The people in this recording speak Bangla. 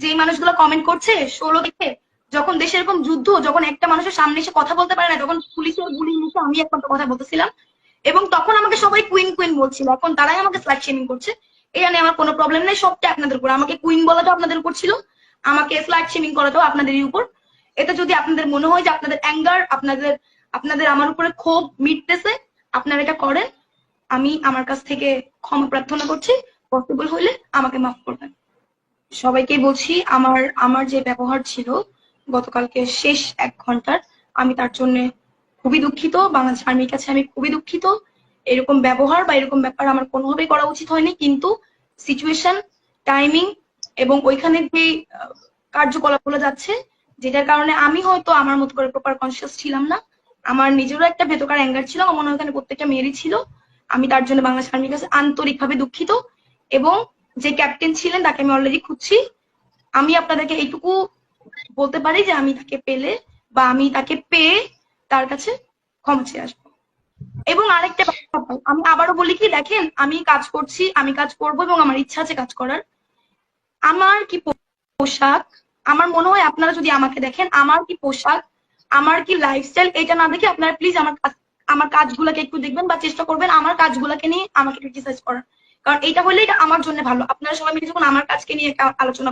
যে মানুষগুলো কমেন্ট করছে, ষোলো দেখে যখন দেশে এরকম যুদ্ধ, যখন একটা মানুষের সামনে এসে কথা বলতে পারে না তখন পুলিশের গুলি মুখে আমি একমাত্র কথা বলতেছিলাম। এবং তখন আমাকে সবাই কুইন কুইন বলছিল, এখন তারাই আমাকে স্লাইড শেমিং করছে। এটা নিয়ে আমার কোনো প্রবলেম নেই সবটা আপনাদের উপর। আমাকে কুইন বলাটাও আপনাদের উপর ছিল, আমাকে স্লাইড শেমিং করাটাও আপনাদেরই উপর। এটা যদি আপনাদের মনে হয় যে আপনাদের অ্যাঙ্গার আপনাদের আপনাদের আমার উপরে ক্ষোভ মিটতেছে, আপনারা এটা করেন। আমি আমার কাছ থেকে ক্ষমা প্রার্থনা করছি। পসিবল হইলে আমাকে মাফ করবেন। সবাইকে বলছি, আমার আমার যে ব্যবহার ছিল গতকালকে শেষ এক ঘণ্টার, আমি তার জন্য খুবই দুঃখিত। বাংলাদেশ আর্মির কাছে আমি খুবই দুঃখিত। এরকম ব্যবহার বা এরকম ব্যাপার আমার কোনোভাবেই করা উচিত হয়নি, কিন্তু সিচুয়েশন টাইমিং এবং ওইখানে যে কার্যকলাপগুলো যাচ্ছে, যেটার কারণে আমি হয়তো আমার মতো করে প্রপার কনসিয়াস ছিলাম না। আমার নিজেরও একটা ভেতকার অ্যাঙ্গার ছিল, আমার মনে হয় ওখানে প্রত্যেকটা মেয়েরই ছিল। আমি তার জন্য বাংলাদেশ আর্মির কাছে আন্তরিকভাবে দুঃখিত এবং যে ক্যাপ্টেন ছিলেন, তাকে আমি অলরেডি খুঁজছি। আমি আপনাদেরকে এইটুকু বলতে পারি যে আমি তাকে পেলে বা আমি তাকে পেয়ে তার কাছে ক্ষমা চেয়ে আসব। এবং আরেকটা আমি আবারও বলি কি, দেখেন, আমি কাজ করছি, আমি কাজ করব এবং আমার ইচ্ছা আছে কাজ করার। আমার কি পোশাক? আমার মনে হয় আপনারা যদি আমাকে দেখেন, আমার কি পোশাক, আমার কি লাইফস্টাইল এটা না দেখে আপনারা প্লিজ আমার আমার কাজগুলোকে একটু দেখবেন বা চেষ্টা করবেন আমার কাজগুলোকে নিয়ে আমাকে ক্রিটিসাইজ করার। কারণ এটা হলে এটা আমার জন্য ভালো। আপনারা সবাই মিলে যখন আমার কাজকে নিয়ে আলোচনা